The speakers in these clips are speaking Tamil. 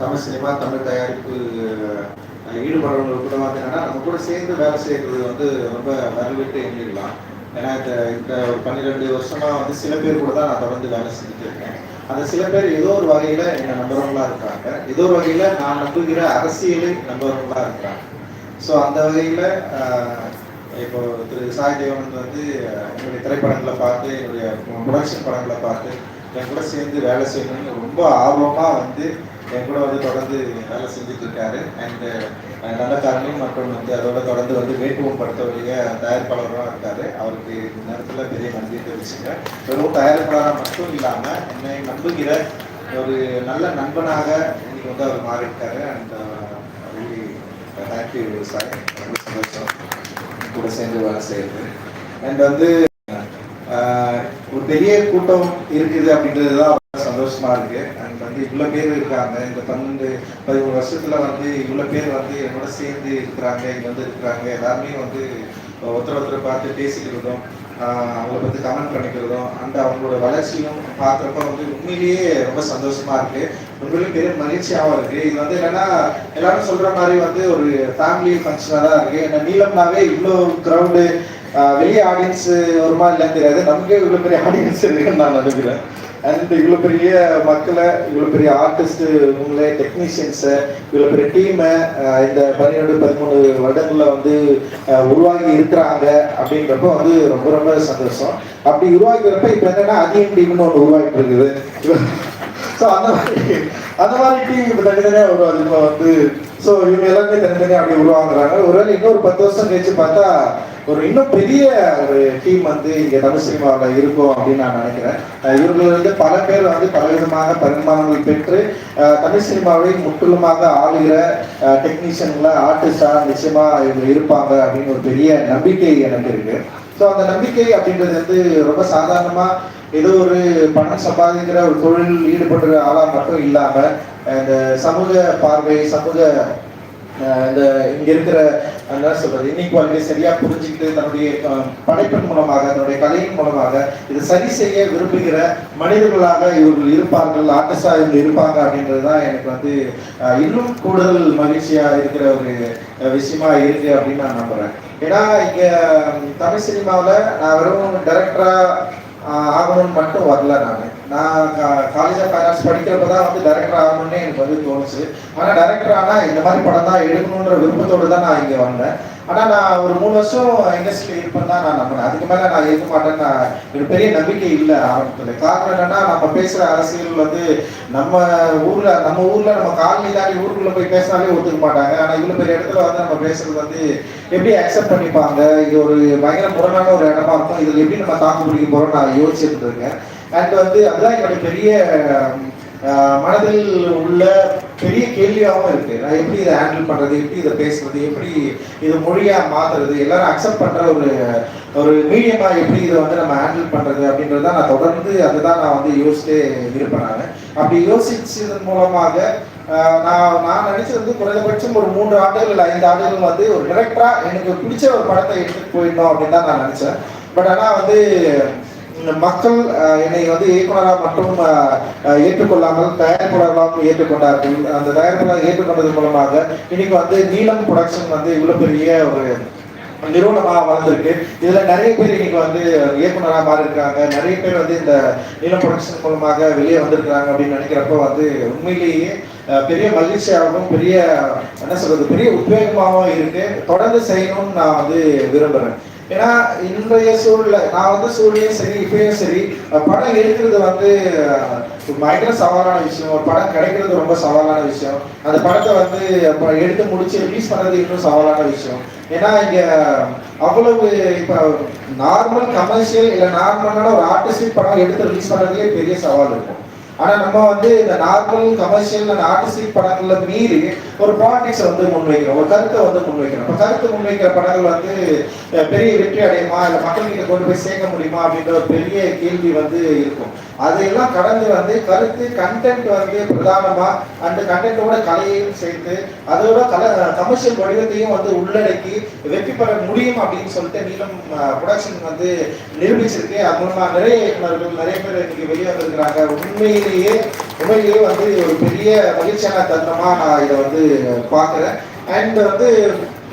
தமிழ் சினிமா தமிழ் தயாரிப்பு அஹ், ஈடுபடுறவங்க கூட வந்து என்னன்னா நம்ம கூட சேர்ந்து வேலை செய்யறது வந்து ரொம்ப வரவேற்று எண்ணிடலாம். ஏன்னா இந்த இந்த ஒரு பன்னிரெண்டு வருஷமா வந்து சில பேர் கூட தான் நான் தொடர்ந்து வேலை செஞ்சுட்டு இருக்கேன். அந்த சில பேர் ஏதோ ஒரு வகையில என்ன நம்புறவங்களா இருக்காங்க. ஏதோ ஒரு வகையில நான் நம்புகிற அரசியலை நம்புறவங்களா இருக்கிறாங்க ஸோ அந்த வகையில இப்போ திரு சாய் தேவன் வந்து என்னுடைய திரைப்படங்களை பார்த்து என்னுடைய ப்ரொடக்ஷன் படங்களை பார்த்து என் கூட சேர்ந்து வேலை செய்யணும்னு ரொம்ப ஆர்வமா வந்து என் கூட வந்து தொடர்ந்து வேலை செஞ்சுட்டு இருக்காரு அண்ட் நல்ல காரணம் மற்றும் வந்து அதோட தொடர்ந்து வந்து வேட்டுவம் படுத்தவழிய தயாரிப்பாளராக இருக்காரு. அவருக்கு இந்த நேரத்தில் பெரிய நன்றி தெரிவிச்சுங்க வெறும் தயாரிப்பாளராக மட்டும் இல்லாமல் என்னை நம்புகிற ஒரு நல்ல நண்பனாக இன்னைக்கு வந்து அவர் மாறிட்டாரு அண்ட் தேங்க்யூ சார் ரொம்ப சந்தோஷம். கூட சேர்ந்து வேலை செய்யுது அண்ட் வந்து ஒரு பெரிய கூட்டம் இருக்குது அப்படின்றது தான் சந்தோஷமா இருக்கு. அண்ட் வந்து இவ்வளவு பேர் இருக்காங்க. இந்த பன்னெண்டு பதிமூணு வருஷத்துல வந்து இவ்வளவு பேர் வந்து என்னோட சேர்ந்து இருக்கிறாங்க இங்க வந்து இருக்கிறாங்க. எல்லாருமே வந்து ஒருத்தர் ஒருத்தர் பார்த்து பேசிக்கிறதும் அவங்கள பத்தி கமெண்ட் பண்ணிக்கிறதும் அந்த அவங்களோட வளர்ச்சியும் பார்க்குறப்ப வந்து உண்மையிலேயே ரொம்ப சந்தோஷமா இருக்கு. உண்மையிலேயே பெரிய மகிழ்ச்சியாகவும் இருக்கு. இது வந்து என்னன்னா எல்லாரும் சொல்ற மாதிரி வந்து ஒரு ஃபேமிலி ஃபங்க்ஷனாக தான் இருக்கு. ஏன்னா நீளம்னாவே இவ்வளோ க்ரௌடு வெளியே ஆடியன்ஸ் வருமா இல்லைன்னு தெரியாது. நமக்கே இவ்வளோ பெரிய ஆடியன்ஸ் இருக்குன்னு நான் நினைக்கிறேன். அண்ட் இவ்வளோ பெரிய மக்களை இவ்வளோ பெரிய ஆர்டிஸ்ட் உங்களே டெக்னீஷியன்ஸை இவ்வளோ பெரிய டீமை இந்த பதினேழு பதிமூணு வருடங்களில் வந்து உருவாகி இருக்கிறாங்க அப்படின்றப்ப வந்து ரொம்ப ரொம்ப சந்தோஷம். அப்படி உருவாக்கிறப்ப இப்போ என்னன்னா அதிகம் டீம்னு ஒன்று உருவாகிட்டு இருக்குது. ஸோ அந்த மாதிரி அந்த மாதிரி டீம் இப்போ தனித்தனியாக உருவாது இப்போ வந்து ஸோ இவங்க எல்லாருமே தனித்தனியாக அப்படி உருவாங்குறாங்க ஒருவேளை இன்னொரு பத்து வருஷம் கழிச்சு பார்த்தா ஒரு இன்னும் பெரிய ஒரு டீம் வந்து இங்கே தமிழ் சினிமாவில் இருக்கும் அப்படின்னு நான் நினைக்கிறேன். இவர்கள் வந்து பல பேர் வந்து பலவிதமாக பரிமாணங்கள் பெற்று தமிழ் சினிமாவை முற்றிலுமாக ஆளுகிற டெக்னீஷியன்களை ஆர்டிஸ்டாக நிச்சயமா இவங்க இருப்பாங்க அப்படின்னு ஒரு பெரிய நம்பிக்கை எனக்கு இருக்கு. ஸோ அந்த நம்பிக்கை அப்படின்றது வந்து ரொம்ப சாதாரணமா ஏதோ ஒரு பணம் சம்பாதிக்கிற ஒரு தொழில் ஈடுபடுற ஆளா மட்டும் இல்லாம இந்த சமூக பார்வை சமூக இந்த இங்க இருக்கிற என்ன சொல்றது இன்இக்வாலிட்டி சரியா புரிஞ்சுக்கிட்டு தன்னுடைய படைப்பின் மூலமாக தன்னுடைய கலையின் மூலமாக இது சரி செய்ய விரும்புகிற மனிதர்களாக இவர்கள் இருப்பார்கள் ஆர்டிஸ்டா இவங்க இருப்பாங்க அப்படின்றது தான் எனக்கு வந்து இன்னும் கூடுதல் மகிழ்ச்சியா இருக்கிற ஒரு விஷயமா இருக்கு அப்படின்னு நான் நம்புறேன். ஏன்னா இங்க தமிழ் சினிமாவில் நான் வெறும் டைரக்டரா ஆகணும்னு மட்டும் வரல நான். நான் காலேஜ் ஆஃப் ஃபைனான்ஸ் படிக்கிறப்ப தான் வந்து டேரக்டர் ஆகணும்னு எனக்கு வந்து தோணுச்சு. ஆனால் டேரக்டர் ஆனால் இந்த மாதிரி படம் தான் எடுக்கணுன்ற விருப்பத்தோடு தான் நான் இங்கே வந்தேன். ஆனால் நான் ஒரு மூணு வருஷம் இண்டஸ்ட்ரியில் இருப்பேன் தான் நான் நம்பினேன் அதுக்கு மேலே நான் இருக்க மாட்டேன்னு நான் எனக்கு பெரிய நம்பிக்கை இல்லை ஆரம்பத்தில். காரணம் என்னன்னா நம்ம பேசுகிற அரசியல் வந்து நம்ம ஊரில் நம்ம ஊரில் நம்ம காலனி தாண்டி ஊருக்குள்ளே போய் பேசினாலே ஒத்துக்க மாட்டாங்க. ஆனால் இவ்வளோ பெரிய இடத்துல வந்து நம்ம பேசுறது வந்து எப்படி அக்செப்ட் பண்ணிப்பாங்க? இது ஒரு பயங்கர முரணான ஒரு இடமா இருக்கும். இதில் எப்படி நம்ம தாக்கு பிடிக்க போகிறோம் நான் யோசிச்சுட்டு இருக்கேன். அண்ட் வந்து அதுதான் என்னோட பெரிய மனதில் உள்ள பெரிய கேள்வியாகவும் இருக்கு. நான் எப்படி இதை ஹேண்டில் பண்றது எப்படி இதை பேசுறது எப்படி இது மொழியா மாத்துறது எல்லாரும் அக்செப்ட் பண்ற ஒரு ஒரு மீடியமா எப்படி இதை வந்து நம்ம ஹேண்டில் பண்றது அப்படின்றத நான் தொடர்ந்து அதுதான் நான் வந்து யோசிச்சுட்டே இருப்பேன் நான். அப்படி யோசிச்சதன் மூலமாக நான் நான் நினைச்சது வந்து குறைந்தபட்சம் ஒரு மூன்று ஆண்டுகள் இல்லை ஐந்து ஆண்டுகள் வந்து ஒரு டிரெக்டரா எனக்கு பிடிச்ச ஒரு படத்தை எடுத்துட்டு போயிடணும் அப்படின்னு தான் நான் நினைச்சேன். பட் ஆனால் வந்து மக்கள் என்னை வந்து இயக்குனராக மட்டும் ஏற்றுக்கொள்ளாமல் தயாரிப்பாளர்களாகவும் ஏற்றுக்கொண்டார்கள். அந்த தயாரிப்பாளர் ஏற்றுக்கொண்டதன் மூலமாக இன்னைக்கு வந்து நீலம் ப்ரொடக்ஷன் வந்து இவ்வளோ பெரிய ஒரு நிறுவனமாக வளர்ந்துருக்கு. இதில் நிறைய பேர் இன்னைக்கு வந்து இயக்குனராக மாறி இருக்காங்க நிறைய பேர் வந்து இந்த நீலம் ப்ரொடக்ஷன் மூலமாக வெளியே வந்திருக்காங்க அப்படின்னு நினைக்கிறப்ப வந்து உண்மையிலேயே பெரிய மகிழ்ச்சியாகவும் பெரிய என்ன சொல்றது பெரிய உத்வேகமாகவும் இருக்கு. தொடர்ந்து செய்யணும்னு நான் வந்து விரும்புகிறேன் ஏன்னா இன்றைய சூழ்நிலை நான் வந்து சூழ்நிலையும் சரி இப்பயும் சரி படம் எடுக்கிறது வந்து பயங்கர சவாலான விஷயம். ஒரு படம் கிடைக்கிறது ரொம்ப சவாலான விஷயம். அந்த படத்தை வந்து அப்புறம் எடுத்து முடிச்சு ரிலீஸ் பண்ணுறது இன்னும் சவாலான விஷயம். ஏன்னா இங்க அவ்வளவு இப்ப நார்மல் கமர்ஷியல் இல்ல நார்மலான ஒரு ஆர்டிஸ்டிக் படம் எடுத்து ரிலீஸ் பண்றதுலே பெரிய சவால் இருக்கும். ஆனா நம்ம வந்து இந்த நார்மல் கமர்ஷியல் அண்ட் ஆர்டிஸ்டிக் படங்கள்ல மீறி ஒரு பாலிடிக்ஸ் வந்து முன்வைக்கிறோம். ஒரு கருத்தை வந்து முன்வைக்கிறோம். இப்போ கருத்து முன்வைக்கிற படங்கள் வந்து பெரிய வெற்றி அடையுமா? இல்ல மக்கள் கிட்ட கொண்டு போய் சேர்க்க முடியுமா? அப்படின்ற ஒரு பெரிய கேள்வி வந்து இருக்கும். அதையெல்லாம் கடந்து வந்து கருத்து கண்டென்ட் வந்து பிரதானமா அந்த கண்டென்ட்டோட கலையையும் சேர்த்து அதோட கல கமர்ஷியல் வடிவத்தையும் வந்து உள்ளடக்கி வெற்றி பெற முடியும் அப்படின்னு சொல்லிட்டு நீளம் ப்ரொடக்ஷன் வந்து நிரூபிச்சிருக்கு. அது மூலமா நிறைய இயக்குநர்கள் நிறைய பேர் இன்னைக்கு வெளியே வந்திருக்கிறாங்க. உண்மையிலேயே உண்மையிலேயே வந்து ஒரு பெரிய மகிழ்ச்சியான தருணமாக நான் இதை வந்து பார்க்குறேன். அண்ட் வந்து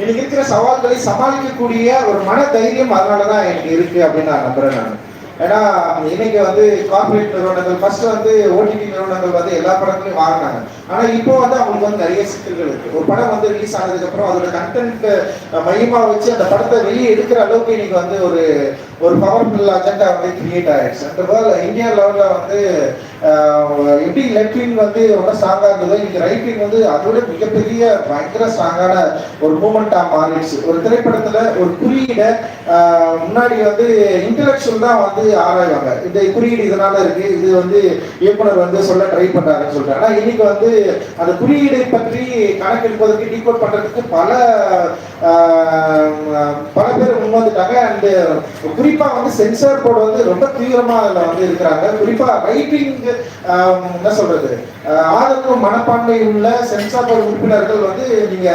எனக்கு இருக்கிற சவால்களை சமாளிக்கக்கூடிய ஒரு மன தைரியம் அதனால தான் எனக்கு இருக்கு அப்படின்னு நான் நம்புறேன் நான். ஏன்னா இன்னைக்கு வந்து கார்பரேட் நிறுவனங்கள் ஃபர்ஸ்ட் வந்து ஓடிடி நிறுவனங்கள் வந்து எல்லா படங்களையும் வாங்கினாங்க ஆனா இப்போ வந்து அவங்களுக்கு வந்து நிறைய சிக்கல்கள் இருக்கு. ஒரு படம் வந்து ரிலீஸ் ஆனதுக்கு அப்புறம் அதோட கண்டென்ட் மையமா வச்சு அந்த படத்தை வெளியே எடுக்கிற அளவுக்கு இன்னைக்கு வந்து ஒரு ஒரு பவர்ஃபுல் அஜெண்டா வந்து கிரியேட் ஆயிடுச்சு அந்த இந்தியா லெவல்ல வந்து எப்படி லெஃப்ட் விங் வந்து ரொம்ப ஸ்ட்ராங்கா இருந்ததோ இன்னைக்கு ரைட் விங் வந்து அதோட மிகப்பெரிய பயங்கர ஸ்ட்ராங்கான ஒரு மூமெண்டா மாறிடுச்சு. ஒரு திரைப்படத்துல ஒரு குறியீடை முன்னாடி வந்து இன்டலெக்சுவல் தான் வந்து ஆராய்வாங்க. இந்த குறியீடு இதனால இருக்கு இது வந்து இயக்குனர் வந்து சொல்ல ட்ரை பண்றாருன்னு சொல்றாரு ஆனா இன்னைக்கு வந்து அந்த குறியீடை பற்றி கணக்கெடுப்பதற்கு டீகோட் பண்றதுக்கு பல பல பேர் முன்வந்துட்டாங்க அண்ட் குறிப்பா வந்து சென்சார் போர்டு வந்து ரொம்ப தீவிரமா அதுல வந்து இருக்கிறாங்க. குறிப்பா ரைட்டிங் என்ன சொல்றது? ஆஹ், ஆதரவு மனப்பான்மை உள்ள சென்சார் உறுப்பினர்கள் வந்து நீங்க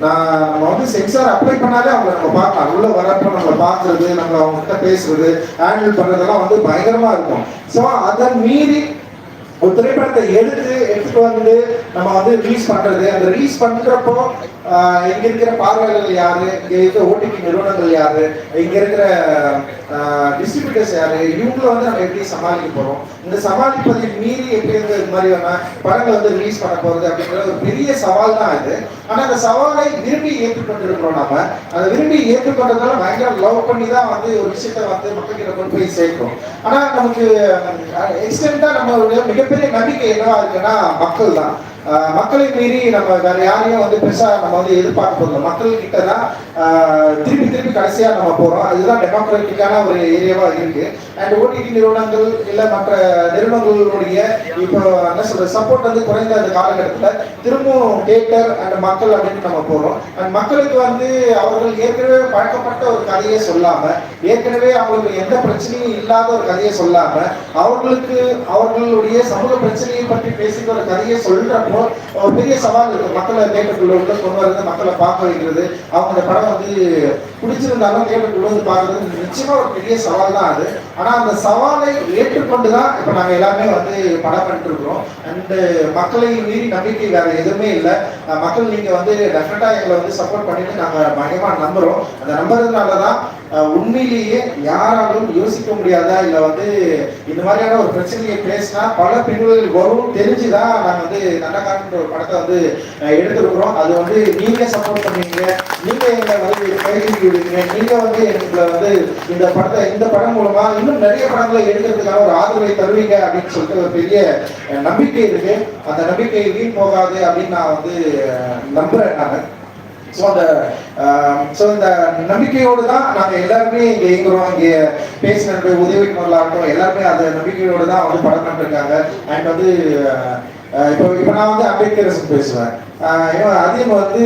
நான் நம்ம வந்து சென்சார் அப்ளை பண்ணாலே அவங்க நம்ம பார்க்கலாம். உள்ள வரப்ப நம்மளை பார்க்கறது நம்ம அவங்க கிட்ட பேசுறது ஹேண்டில் பண்றதெல்லாம் வந்து பயங்கரமா இருக்கும். ஸோ அதை மீறி ஒரு திரைப்படத்தை எடுத்து எடுத்துட்டு வந்து நம்ம வந்து ரிலீஸ் பண்றது. அந்த ரிலீஸ் பண்றப்போ இங்க இருக்கிற பார்வையாளர்கள் யாரு? இங்க இருக்கிற ஓடிபி நிறுவனங்கள் யாரு? இங்க இருக்கிற டிஸ்ட்ரிபியூட்டர்ஸ் யாரு? இவங்கள வந்து நம்ம எப்படி சமாளிக்க போறோம்? இந்த சமாளிப்பதை மீறி எப்படி வந்து இது மாதிரியான படங்கள் வந்து ரிலீஸ் பண்ண போறது அப்படிங்கிற ஒரு பெரிய சவால் தான் இது. ஆனா அந்த சவாலை விரும்பி ஏற்றுக்கொண்டிருக்கிறோம் நம்ம அந்த விரும்பி ஏற்றுக்கொண்டதால பயங்கர லவ் பண்ணி தான் வந்து ஒரு விஷயத்த வந்து மக்கள்கிட்ட கொண்டு போய் சேர்க்கிறோம். ஆனா நமக்கு எக்ஸ்டெண்டா மிக மிகப்பெரிய நம்பிக்கை என்னவா இருக்குன்னா மக்கள் தான் மக்களை மீறி நம்ம வேற யாரையும் வந்து பெருசா நம்ம வந்து எதிர்பார்க்க போறோம் மக்கள்கிட்ட தான் திருப்பி திருப்பி கடைசியா நம்ம போறோம். அதுதான் டெமோக்ராட்டிக்கான ஒரு ஏரியாவா இருக்கு. அண்ட் ஓடிடி நிறுவனங்கள் இல்ல மற்ற நிறுவனங்களுடைய இப்போ என்ன சொல்றது சப்போர்ட் வந்து குறைந்த அந்த காலகட்டத்தில் திரும்பவும் தேட்டர் அண்ட் மக்கள் அப்படின்னு நம்ம போறோம். அண்ட் மக்களுக்கு வந்து அவர்கள் ஏற்கனவே பழக்கப்பட்ட ஒரு கதையை சொல்லாம ஏற்கனவே அவங்களுக்கு எந்த பிரச்சனையும் இல்லாத ஒரு கதையை சொல்லாம அவர்களுக்கு அவர்களுடைய சமூக பிரச்சனையை பற்றி பேசுகிற ஒரு கதையை சொல்றப்போ ஒரு பெரிய சவால் இருக்கு. மக்களை தேட்டருக்குள்ள உள்ள கொண்டு வரது மக்களை பார்க்க வைக்கிறது. அவங்க அந்த படம் வந்து பிடிச்சிருந்தாலும் தேட்டருக்குள்ள வந்து பார்க்கறது நிச்சயமா ஒரு பெரிய சவால் தான் அது. ஆனா அந்த சவாலை ஏற்றுக்கொண்டு தான் இப்ப நாங்க எல்லாமே வந்து படம் பண்ணிட்டு இருக்கிறோம் அண்ட் மக்களை மீறி நம்பிக்கை வேற எதுவுமே இல்லை. மக்கள் நீங்க வந்து டெஃபினட்டா எங்களை வந்து சப்போர்ட் பண்ணிட்டு நாங்க பயமாக நம்புறோம். அந்த நம்புறதுனால தான் உண்மையிலேயே யாராலும் யோசிக்க முடியாதா? இல்லை வந்து இந்த மாதிரியான ஒரு பிரச்சனையை பேசினா பல பின்விளைவுகள் வரும் தெரிஞ்சுதான் நாங்கள் வந்து நல்லகாரன்ற ஒரு படத்தை வந்து எடுத்துருக்குறோம் எடுத்திருக்கிறோம். அது வந்து நீங்க சப்போர்ட் பண்ணுவீங்க. நீங்க எங்களை வந்து கைகூடி விடுவீங்க. நீங்க வந்து எங்களை வந்து இந்த படத்தை இந்த படம் மூலமா இன்னும் நிறைய படங்களை எடுக்கிறதுக்கான ஒரு ஆதரவை தருவீங்க அப்படின்னு சொல்லிட்டு ஒரு பெரிய நம்பிக்கை இருக்கு. அந்த நம்பிக்கை வீண் போகாது அப்படின்னு நான் வந்து நம்புறேன் நான். ஸோ அந்த ஸோ இந்த நம்பிக்கையோடு தான் நாங்கள் எல்லாருமே இங்கே இயங்குறோம். இங்கே பேசின உதவிக்குமர்களாகட்டும் எல்லாருமே அந்த நம்பிக்கையோடு தான் வந்து படம் பண்ணிருக்காங்க அண்ட் வந்து இப்போ இப்போ நான் வந்து அம்பேத்கரிசம் பேசுவேன். அதே வந்து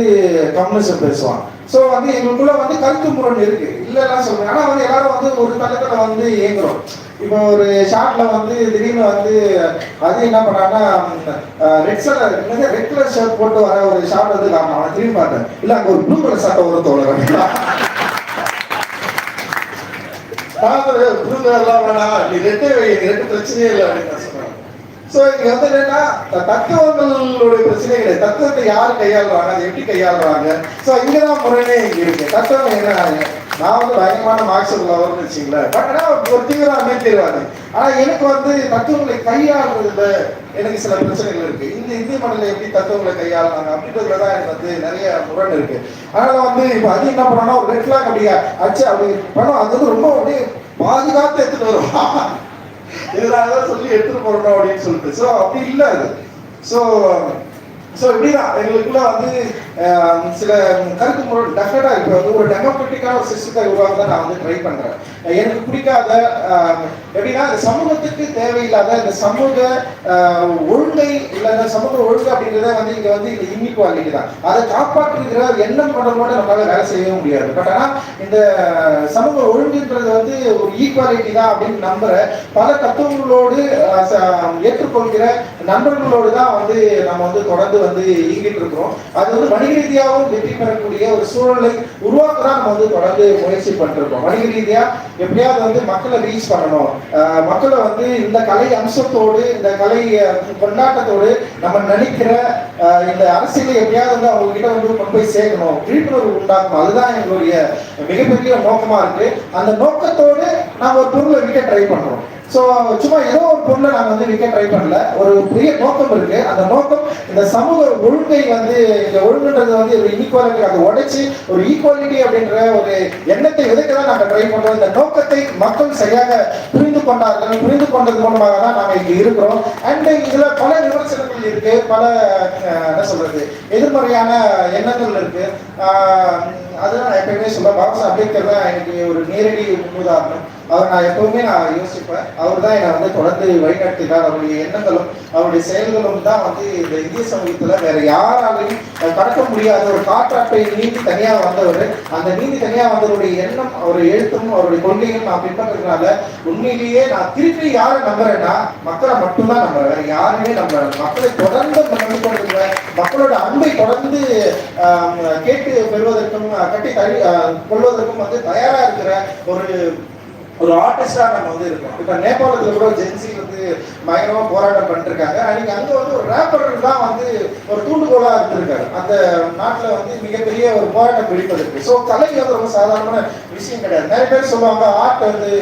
கம்யூனிசம் பேசுவான். ஸோ வந்து எங்களுக்குள்ள வந்து கருத்து முரண் இருக்கு. இல்லைலாம் சொல்றேன். ஆனால் வந்து எல்லாரும் வந்து ஒரு தளத்தில் வந்து இயங்குறோம். இப்போ ஒரு ஷார்ட்ல வந்து திடீர்னு வந்து அது என்ன பண்ணான்னா red colour red colour shirt போட்டு வர ஒரு ஷார்ட் வந்து காரணம் அவனை திரும்பி பார்த்தேன். இல்ல அங்க ஒரு ப்ளூ கலர் ஷர்ட் வரும் தோழர் ப்ளூ கலர்லாம் வேணாம். நீ ரெட்டே வை. ரெட்டு பிரச்சனையே இல்லை. அப்படின்னு ஸோ இங்க வந்து என்னன்னா த- தத்துவங்களுடைய பிரச்சனை தத்துவத்தை யார் கையாளுறாங்க அதை எப்படி கையாளுறாங்க? ஸோ இங்கதான் முறையே இங்க இருக்கு. தத்துவம் என்ன நான் வந்து பயங்கரமான மார்க்ஸ் லவர்னு வச்சுங்களேன் பட் ஆனால் ஒரு தீவிர அமைத்திருவாரு ஆனா எனக்கு வந்து தத்துவங்களை கையாளுறதுல எனக்கு சில பிரச்சனைகள் இருக்கு. இந்த இந்திய மண்ணில் எப்படி தத்துவங்களை கையாளுறாங்க அப்படின்றதுல தான் எனக்கு வந்து நிறைய முரண் இருக்கு. அதனால வந்து இப்போ அது என்ன பண்ணோம்னா ஒரு ரெட் ஃபிளாக் அப்படியே அச்சு அப்படி பணம் அது வந்து ரொம்ப அப்படியே பாதுகாத்து எடுத்துட்டு வரும் இதனாலதான் சொல்லி எடுத்துட்டு போறோம் அப்படின்னு சொல்லிட்டு. ஸோ அப்படி இல்லை அது ஸோ ஸோ இப்படிதான். எங்களுக்குள்ள வந்து சில கருத்து முறை டெஃபினட்டாக இப்போ வந்து ஒரு டெமோக்ராட்டிக்கான ஒரு சிஸ்டத்தை உருவாக்க தான் நான் வந்து ட்ரை பண்றேன். எனக்கு பிடிக்காத எப்படின்னா இந்த சமூகத்துக்கு தேவையில்லாத இந்த சமூக ஒழுங்கை இல்லை இந்த சமூக ஒழுங்கு அப்படின்றத வந்து இங்க வந்து இந்த இன்னிக்குவாலிட்டி தான். அதை காப்பாற்றுகிற எண்ணம் கொண்டவங்களோட நம்மளால வேலை செய்யவே முடியாது. பட் ஆனால் இந்த சமூக ஒழுங்குன்றது வந்து ஒரு ஈக்குவாலிட்டி தான் அப்படின்னு நம்புற பல தத்துவங்களோடு ஏற்றுக்கொள்கிற நண்பர்களோடு தான் வந்து நம்ம வந்து தொடர்ந்து வந்து இயங்கிட்டு இருக்கிறோம். அது வந்து வணிக ரீதியாகவும் வெற்றி பெறக்கூடிய ஒரு சூழலை உருவாக்க தான் நம்ம வந்து தொடர்ந்து முயற்சி பண்ணிருக்கோம். வணிக ரீதியா எப்படியாவது வந்து மக்களை ரீச் பண்ணணும். மக்களை வந்து இந்த கலை அம்சத்தோடு இந்த கலை கொண்டாட்டத்தோடு நம்ம நினைக்கிற இந்த அரசியலை எப்படியாவது வந்து அவங்க கிட்ட வந்து கொண்டு போய் சேர்க்கணும். விழிப்புணர்வு உண்டாக்கணும். அதுதான் எங்களுடைய மிகப்பெரிய நோக்கமா இருக்கு. அந்த நோக்கத்தோடு நாம ஒரு பொருளை விற்க ட்ரை பண்றோம். ஸோ சும்மா ஏதோ ஒரு பொருளை நாங்கள் வந்து விற்க ட்ரை பண்ணல. ஒரு பெரிய நோக்கம் இருக்கு. அந்த நோக்கம் இந்த சமூக ஒழுங்கை வந்து இந்த ஒழுங்குன்றது வந்து ஒரு இன்இக்வாலிட்டி அதை உடைச்சு ஒரு ஈக்குவாலிட்டி அப்படின்ற ஒரு எண்ணத்தை விதைக்க தான் நாங்கள் ட்ரை பண்றோம். இந்த நோக்கத்தை மக்கள் சரியாக புரிந்து கொண்டார்கள். புரிந்து கொண்டது மூலமாக தான் நாங்கள் இங்கே இருக்கிறோம். அண்ட் இதுல பல விமர்சனங்கள் இருக்கு. பல என்ன சொல்றது எதிர்மறையான எண்ணங்கள் இருக்கு. அதெல்லாம் நான் எப்பயுமே சொல்ல பாபா அம்பேத்கர் தான் எனக்கு ஒரு நேரடி முன்னுதாரணம். அவர் நான் எப்பவுமே நான் யோசிப்பேன். அவர் தான் என்னை வந்து தொடர்ந்து வழிநடத்தினார். அவருடைய எண்ணங்களும் அவருடைய செயல்களும் தான் வந்து இந்த இந்திய சமூகத்துல வேற யாராலையும் கடக்க முடியாத ஒரு காற்றாட்டை நீதி தனியா வந்தவர். அந்த நீதி தனியா வந்தவருடைய எண்ணம் அவருடைய எழுத்தும் அவருடைய கொள்கையும் நான் பின்பற்றதுனால உண்மையிலேயே நான் திருப்பி யாரை நம்புறேன்னா மக்களை மட்டும்தான் நம்புறேன். வேற யாருமே நம்புறேன். மக்களை தொடர்ந்து நம்பி கொண்டிருக்கிறேன். மக்களோட அன்பை தொடர்ந்து கேட்டு பெறுவதற்கும் கட்டி தழி கொள்வதற்கும் வந்து தயாரா இருக்கிற ஒரு ஒரு ஆர்டிஸ்டா நம்ம வந்து இருக்கோம். இப்ப நேபாளத்துல கூட ஜென்சி வந்து பயங்கரமா போராட்டம் பண்ணிருக்காங்க. அன்னைக்கு அங்க வந்து ஒரு ரேப்பர் தான் வந்து ஒரு தூண்டுகோலா இருந்திருக்காரு. அந்த நாட்டுல வந்து மிகப்பெரிய ஒரு போராட்டம் பிடிப்பதற்கு ஸோ கலை வந்து ரொம்ப சாதாரணமான விஷயம் கிடையாது. நிறைய பேர் சொல்லுவாங்க ஆர்ட் வந்து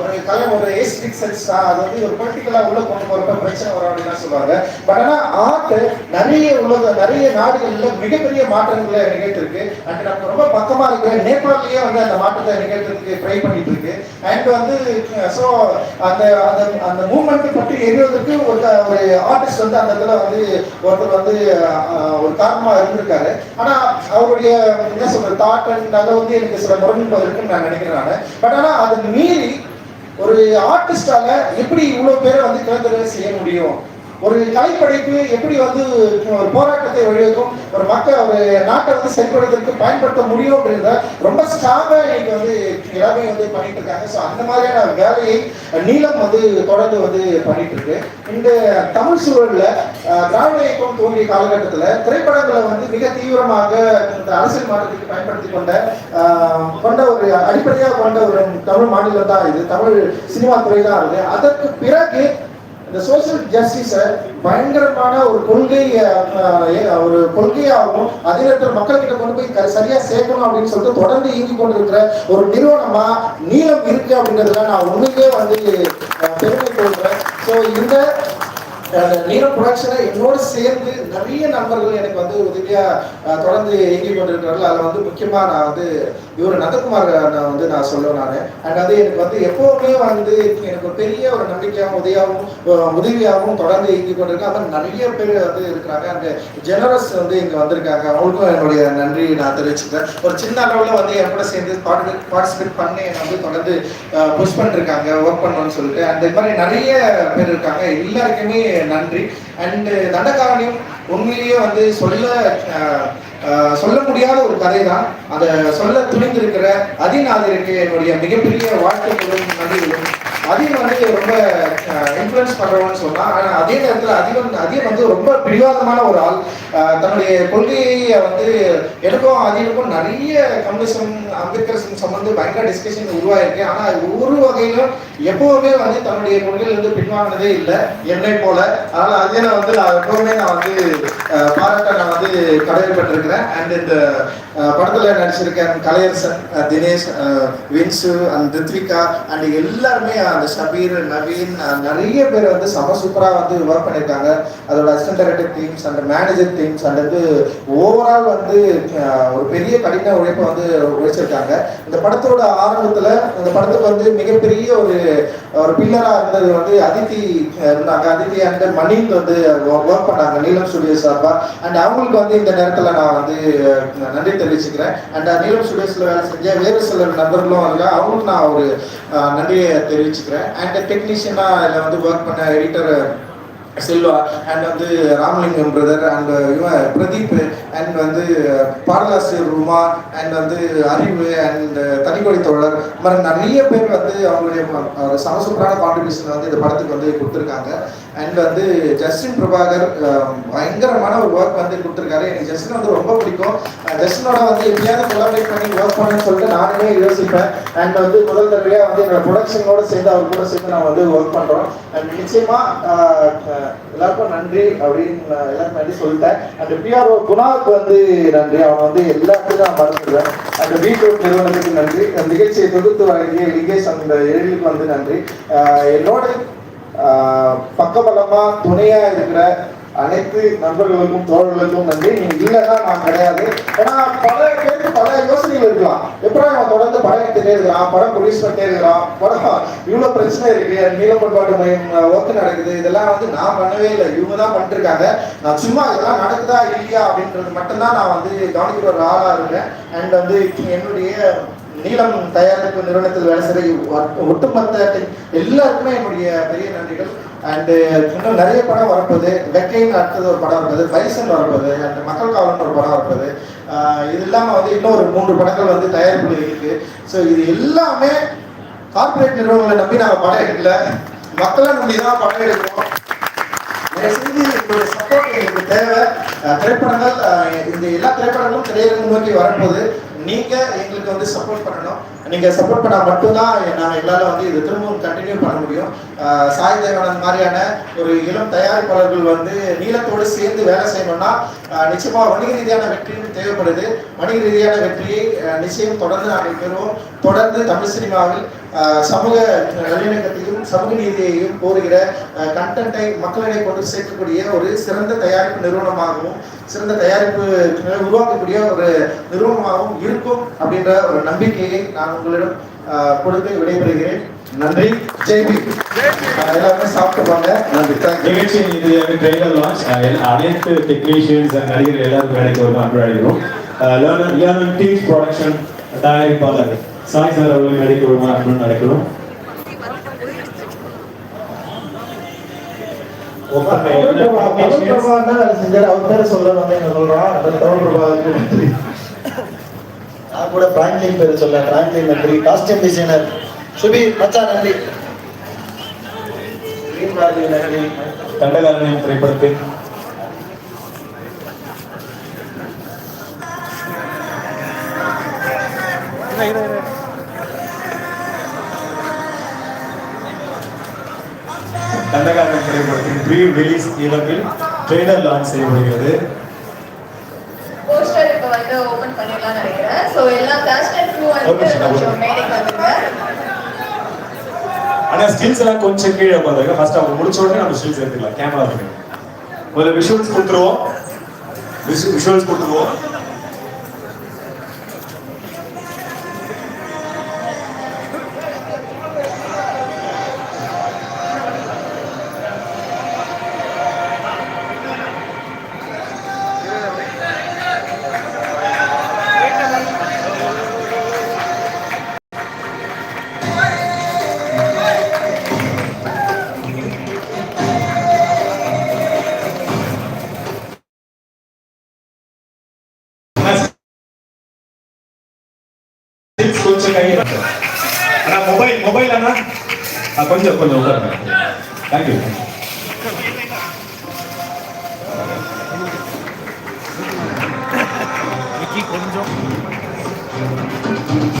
ஒரு கலை ஒரு ஏஸ்டிக் சென்ஸ் தான். அது வந்து ஒரு பொலிட்டிக்கலா உள்ள கொண்டு போறப்ப பிரச்சனை வரும் அப்படின்னு சொல்லுவாங்க. பட் ஆனா ஆர்ட் நிறைய உலக நிறைய நாடுகள்ல மிகப்பெரிய மாற்றங்களை நிகழ்த்திருக்கு. அண்ட் நமக்கு ரொம்ப பக்கமா இருக்கிற நேபாளிலேயே வந்து அந்த மாற்றத்தை நிகழ்த்துறதுக்கு ட்ரை பண்ணிட்டு அண்ட் வந்து ஸோ அந்த அந்த அந்த மூமெண்ட் பற்றி எரிவதற்கு ஒரு ஒரு ஆர்டிஸ்ட் வந்து அந்த இடத்துல வந்து ஒருத்தர் வந்து ஒரு காரணமாக இருந்திருக்காரு. ஆனால் அவருடைய என்ன சொல்ற தாட் அண்ட் அதை வந்து எனக்கு சில முரண்பாடு இருக்குன்னு நான் நினைக்கிறேன் நான். பட் ஆனால் அதை மீறி ஒரு ஆர்டிஸ்டால எப்படி இவ்வளோ பேரை வந்து கிளந்தரை செய்ய முடியும்? ஒரு கலைப்படைப்பு எப்படி வந்து ஒரு போராட்டத்தை வழிவகுக்கும் ஒரு மக்கள் ஒரு நாட்டை வந்து செயல்படுவதற்கு பயன்படுத்த முடியும் அப்படின்றத ரொம்ப ஸ்ட்ராங்காக இன்னைக்கு வந்து எல்லாமே வந்து பண்ணிட்டு இருக்காங்க ஸோ அந்த மாதிரியான வேலையை நீளம் வந்து தொடர்ந்து வந்து பண்ணிட்டு இருக்கு இந்த தமிழ் சூழலில் திராவிட இயக்கம் தோன்றிய காலகட்டத்தில் திரைப்படங்களை வந்து மிக தீவிரமாக இந்த அரசியல் மாற்றத்துக்கு பயன்படுத்தி கொண்ட கொண்ட ஒரு அடிப்படையாக கொண்ட ஒரு தமிழ் மாநிலம் தான் இது. தமிழ் சினிமா துறை தான் இருக்கு அதற்கு பிறகு இந்த சோசியல் ஜஸ்டிஸை பயங்கரமான ஒரு கொள்கை ஒரு கொள்கையாகவும் அதே நேரத்தில் மக்கள்கிட்ட கொண்டு போய் சரியா சேர்க்கணும் அப்படின்னு சொல்லிட்டு தொடர்ந்து இயங்கி கொண்டிருக்கிற ஒரு நிறுவனமா நீளம் இருக்கு அப்படின்றதுல நான் உண்மையிலே வந்து பெருமை கொள்றேன். ஸோ இந்த அந்த நீரோ ப்ரொடக்ஷனை என்னோடு சேர்ந்து நிறைய நண்பர்கள் எனக்கு வந்து உதவியாக தொடர்ந்து இயங்கி கொண்டிருக்கிறார்கள். அதில் வந்து முக்கியமாக நான் வந்து இவர் நந்தகுமார் நான் வந்து நான் சொல்லுவேன் நான். அண்ட் அது எனக்கு வந்து எப்போவுமே வந்து எனக்கு ஒரு பெரிய ஒரு நம்பிக்கையாகவும் உதவியாகவும் உதவியாகவும் தொடர்ந்து இயங்கி கொண்டிருக்கேன் அது நிறைய பேர் வந்து இருக்கிறாங்க. அண்ட் ஜெனரஸ் வந்து இங்கே வந்திருக்காங்க. அவங்களுக்கும் என்னுடைய நன்றி நான் தெரிவிச்சுக்கிறேன். ஒரு சின்ன அளவில் வந்து என் கூட சேர்ந்து பார்ட்டிசிபேட் பண்ணி என்னை வந்து தொடர்ந்து புஷ் பண்ணிருக்காங்க ஒர்க் பண்ணணும்னு சொல்லிட்டு. அந்த மாதிரி நிறைய பேர் இருக்காங்க. எல்லாருக்குமே நன்றி. அண்ட் தண்டகாரணியம் உண்மையிலேயே வந்து சொல்ல அஹ், அஹ், சொல்ல முடியாத ஒரு கதை தான் அதை சொல்ல துணிந்திருக்கிற அதிநாதருக்கு என்னுடைய மிகப்பெரிய வாழ்த்துக்களும் நன்றிகளும். அதிகம் வந்து ரொம்ப இன்ஃப்ளூயன்ஸ் பண்றவன்னு சொல்லலாம். ஆனா அதே நேரத்தில் அதிகம் அதிகம் வந்து ரொம்ப பிடிவாதமான ஒரு ஆள் தன்னுடைய கொள்கையை வந்து எனக்கும் அதிகமும் நிறைய கம்யூனிசம் அம்பேத்கர் சம்பந்து பயங்கர டிஸ்கஷன் உருவாயிருக்கு. ஆனா ஒரு வகையிலும் எப்பவுமே வந்து தன்னுடைய கொள்கையில இருந்து பின்வாங்கினதே இல்லை என்னை போல. அதனால அதே நான் வந்து நான் எப்பவுமே நான் வந்து பாராட்ட நான் வந்து கடமைப்பட்டிருக்கிறேன். அண்ட் இந்த படத்தில் படத்துல நடிச்சிருக்கேன் கலையரசன் தினேஷ் வின்சு அண்ட் ரித்விகா அண்ட் எல்லாருமே அந்த ஷபீர் நவீன் நிறைய பேர் வந்து செம சூப்பரா வந்து ஒர்க் பண்ணியிருக்காங்க அதோட assistant director teams and manager teams and வந்து ஓவரால் வந்து ஒரு பெரிய கடின உழைப்பை வந்து உழைச்சிருக்காங்க இந்த படத்தோட ஆரம்பத்தில் இந்த படத்துக்கு வந்து மிகப்பெரிய ஒரு ஒரு பில்லராக இருந்தது வந்து அதித்தி இருந்தாங்க. அதித்தி அண்ட் மணிக்கு வந்து ஒர்க் பண்ணாங்க நீலம் ஸ்டுடியோ சார்பாக அண்ட் அவங்களுக்கு வந்து இந்த நேரத்தில் நான் வந்து நன்றி தெரிவிச்சுக்கிறேன். அண்ட் நீலம் ஸ்டுடியோஸில் வேலை செஞ்ச வேறு சில நண்பர்களும் இருக்காங்க அவங்களுக்கு நான் ஒரு நன்றியை தெரிவிச்சு தெரிவிச்சுக்கிறேன் அண்ட் டெக்னீஷியனாக இதில் வந்து ஒர்க் பண்ண எடிட்டர் செல்வா அண்ட் வந்து ராமலிங்கம் பிரதர் அண்ட் uh, இவன் பிரதீப் அண்ட் வந்து பாடலாசிரியர் ரூமா அண்ட் வந்து அறிவு அண்ட் தனிக்கொடி தோழர் மாதிரி நிறைய பேர் வந்து அவங்களுடைய சமசுக்கான சமசூப்பரான கான்ட்ரிபியூஷன் வந்து இந்த படத்துக்கு வந்து கொடுத்துருக்காங்க. அண்ட் வந்து ஜஸ்டின் பிரபாகர் பயங்கரமான ஒரு ஒர்க் வந்து கொடுத்துருக்காரு. எனக்கு ஜஸ்டின் வந்து ரொம்ப பிடிக்கும். ஜஸ்டினோட வந்து எப்படியாவது கொலாபரேட் பண்ணி ஒர்க் பண்ணணும்னு சொல்லிட்டு நானே யோசிப்பேன். அண்ட் வந்து முதல் தடவையாக வந்து என்னோட ப்ரொடக்ஷனோட சேர்ந்து அவர் கூட சேர்ந்து நான் வந்து ஒர்க் பண்ணுறோம் அண்ட் நிச்சயமாக எல்லாருக்கும் நன்றி அப்படின்னு எல்லாருக்கும் நன்றி சொல்லிட்டேன். அண்ட் பிஆர்ஓ குணா குணாவுக்கு வந்து நன்றி. அவன் வந்து எல்லாத்தையும் நான் மறந்துடுவேன். அந்த பீட்ரூட் நிறுவனத்துக்கு நன்றி. அந்த நிகழ்ச்சியை தொகுத்து வழங்கிய லிங்கேஷ் அந்த எழிலுக்கு வந்து நன்றி. என்னோட பக்கபலமா துணையா இருக்கிற அனைத்து நண்பர்களுக்கும் தோழர்களுக்கும் நன்றி. நீங்க இல்லைன்னா நான் கிடையாது. ஏன்னா பல பேர் பல யோசனைகள் இருக்கலாம். எப்படா அவன் தொடர்ந்து படம் எடுத்துட்டே இருக்கிறான்? படம் ப்ரொடியூஸ் பண்ணிட்டே இருக்கிறான். படம் இவ்வளவு பிரச்சனை இருக்கு நீளம் பண்பாட்டு மையம் ஒர்க் நடக்குது. இதெல்லாம் வந்து நான் பண்ணவே இல்லை. இவங்க தான் பண்ணிருக்காங்க. நான் சும்மா இதெல்லாம் நடக்குதா இல்லையா அப்படின்றது மட்டும்தான் நான் வந்து கவனிக்கிற ஒரு ஆளா இருக்கேன் அண்ட் வந்து என்னுடைய நீளம் தயாரிப்பு நிறுவனத்தில் வேலை செய்கிற ஒட்டுமொத்த எல்லாருக்குமே என்னுடைய பெரிய நன்றிகள். அண்டு இன்னும் நிறைய படம் வரப்போகுது. வெக்கைன்னு அடுத்தது ஒரு படம் வரப்போகுது. வயசுன்னு வரப்போகுது. அண்ட் மக்கள் காவலன் ஒரு படம் வரப்போகுது. இது இல்லாமல் வந்து இன்னும் ஒரு மூன்று படங்கள் வந்து தயாரிப்பு இருக்கு. ஸோ இது எல்லாமே கார்ப்பரேட் நிறுவனங்களை நம்பி நாங்கள் படம் எடுக்கல. மக்களை நம்பி தான் படம் எடுக்கிறோம். தயவு சப்போர்ட் எங்களுக்கு தேவை. திரைப்படங்கள் இந்த எல்லா திரைப்படங்களும் திரையரங்கு நோக்கி வரப்போகுது. நீங்க எங்களுக்கு வந்து சப்போர்ட் பண்ணணும். நீங்க சப்போர்ட் பண்ணா மட்டும்தான் நான் எங்களால் வந்து இது திரும்பவும் கண்டினியூ பண்ண முடியும். சாய் தேவானந்த் மாதிரியான ஒரு இளம் தயாரிப்பாளர்கள் வந்து நீளத்தோடு சேர்ந்து வேலை செய்யணும்னா நிச்சயமாக நிச்சயமா வணிக ரீதியான வெற்றியும் தேவைப்படுது. வணிக ரீதியான வெற்றியை நிச்சயம் தொடர்ந்து நாங்கள் பெறுவோம். தொடர்ந்து தமிழ் சினிமாவில் சமூக நல்லிணக்கத்தையும் சமூக நீதியையும் கோருகிற கண்டென்ட்டை மக்களிடையே கொண்டு சேர்க்கக்கூடிய ஒரு சிறந்த தயாரிப்பு நிறுவனமாகவும் சிறந்த தயாரிப்பு உருவாக்கக்கூடிய ஒரு நிறுவனமாகவும் இருக்கும் அப்படின்ற ஒரு நம்பிக்கையை நான் உங்களிடம் அஹ், கொடுத்து விடைபெறுகிறேன். நன்றி. ஜெய்பி எல்லாருமே சாப்பிட்டுப்பாங்க. நன்றி. தேங்க்யூ நிகழ்ச்சியின் இறுதியாக ட்ரெய்லர் லான்ச் அனைத்து டெக்னீஷியன்ஸ் அண்ட் நடிகர் எல்லாரும் வேலைக்கு ஒரு அன்பு அழைக்கிறோம். லேர்னர் டீம்ஸ் ப்ரொடக்ஷன் தயாரிப்பாளர் சாய் சார் அவர்கள் நடிக்க ஒரு அன்பு செஞ்சாரு. அவர் பேரை என்ன சொல்றோம் அந்த தமிழ் பிரபாவுக்கு நன்றி நான் கூட பிராங்க்லின் பேர் சொல்ல பிராங்க்லின் நன்றி. காஸ்டியூம் டிசைனர் சுபி மச்சா நன்றி. நன்றி. தண்டகாரணியம் திரைப்படத்தில் தண்டகாரணியம் திரைப்படத்தின் ப்ரீ ரிலீஸ் ஈவெண்டில் ட்ரெய்லர் லான்ச் செய்யப்படுகிறது போஸ்டர் இப்போ வந்து ஓபன் பண்ணிடலாம்னு நினைக்கிறேன் ஸோ எல்லா கேஸ்ட் அண்ட் க்ரூ வந்து Okay, sir. கொஞ்சம் மேடைக்கு வந்துருங்க ஆனா ஸ்கில்ஸ் எல்லாம் கொஞ்சம் கீழே உட்காந்துருங்க ஃபர்ஸ்ட் அவங்க முடிச்ச உடனே நம்ம ஸ்கில்ஸ் எடுத்துக்கலாம். கேமரா இருக்கு முதல்ல விஷுவல்ஸ் கொடுத்துருவோம். விஷுவல்ஸ் கொடுத்துருவோம். கொஞ்சம் கொஞ்சம் உட்காருங்க தேங்க்யூ